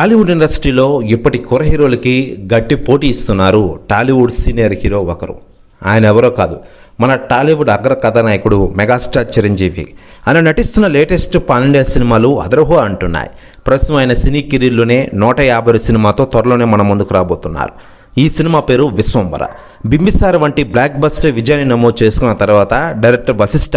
టాలీవుడ్ ఇండస్ట్రీలో ఇప్పటి కుర హీరోలకి గట్టి పోటీ ఇస్తున్నారు టాలీవుడ్ సీనియర్ హీరో ఒకరు. ఆయన ఎవరో కాదు మన టాలీవుడ్ అగ్ర కథానాయకుడు మెగాస్టార్ చిరంజీవి. ఆయన నటిస్తున్న లేటెస్ట్ పన్నెండే సినిమాలు అదరహో అంటున్నాయి. ప్రస్తుతం ఆయన సినీ కెరీర్లోనే నూట యాభై సినిమాతో త్వరలోనే మన ముందుకు రాబోతున్నారు. ఈ సినిమా పేరు విశ్వంబర. బింబిసార్ వంటి బ్లాక్ బస్టర్ విజయాన్ని నమోదు చేసుకున్న తర్వాత డైరెక్టర్ వశిష్ఠ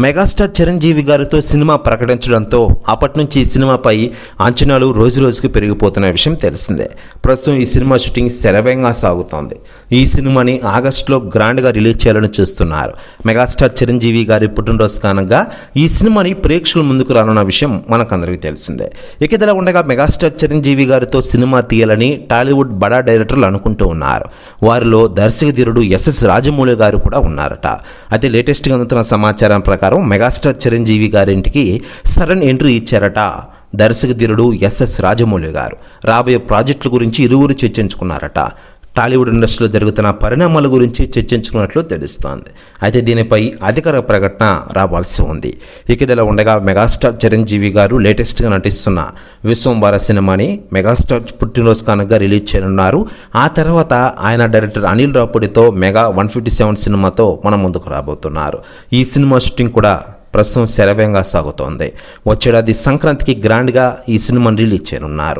మెగాస్టార్ చిరంజీవి గారితో సినిమా ప్రకటించడంతో అప్పటి నుంచి ఈ సినిమాపై అంచనాలు రోజు రోజుకు పెరిగిపోతున్న విషయం తెలిసిందే. ప్రస్తుతం ఈ సినిమా షూటింగ్ శరవేగంగా సాగుతోంది. ఈ సినిమాని ఆగస్టులో గ్రాండ్గా రిలీజ్ చేయాలని చూస్తున్నారు. మెగాస్టార్ చిరంజీవి గారి పుట్టినరోజు కారణంగా ఈ సినిమాని ప్రేక్షకుల ముందుకు రానున్న విషయం మనకందరికీ తెలిసిందే. ఇక ఉండగా మెగాస్టార్ చిరంజీవి గారితో సినిమా తీయాలని టాలీవుడ్ బడా డైరెక్టర్లు అనుకుంటూ ఉన్నారు. వారిలో దర్శకధీరుడు ఎస్ఎస్ రాజమౌళి గారు కూడా ఉన్నారట. అయితే లేటెస్ట్గా అందుతున్న సమాచారం ప్రకారం మెగాస్టార్ చిరంజీవి గారింటికి సడన్ ఎంట్రీ ఇచ్చారట దర్శకధీరుడు ఎస్ఎస్ రాజమౌళి గారు. రాబోయే ప్రాజెక్టుల గురించి ఇరువురు చర్చించుకున్నారట. టాలీవుడ్ ఇండస్ట్రీలో జరుగుతున్న పరిణామాల గురించి చర్చించుకున్నట్లు తెలుస్తోంది. అయితే దీనిపై అధికార ప్రకటన రావాల్సి ఉంది. ఇక ఇదిలా ఉండగా మెగాస్టార్ చిరంజీవి గారు లేటెస్ట్గా నటిస్తున్న విశ్వంబార సినిమాని మెగాస్టార్ పుట్టినరోజు కానుక రిలీజ్ చేయనున్నారు. ఆ తర్వాత ఆయన డైరెక్టర్ అనిల్ రాపుడితో మెగా వన్ ఫిఫ్టీ సెవెన్ సినిమాతో మన ముందుకు రాబోతున్నారు. ఈ సినిమా షూటింగ్ కూడా ప్రస్తుతం శరవేగంగా సాగుతోంది. వచ్చేడాది సంక్రాంతికి గ్రాండ్గా ఈ సినిమాను రిలీజ్ చేయనున్నారు.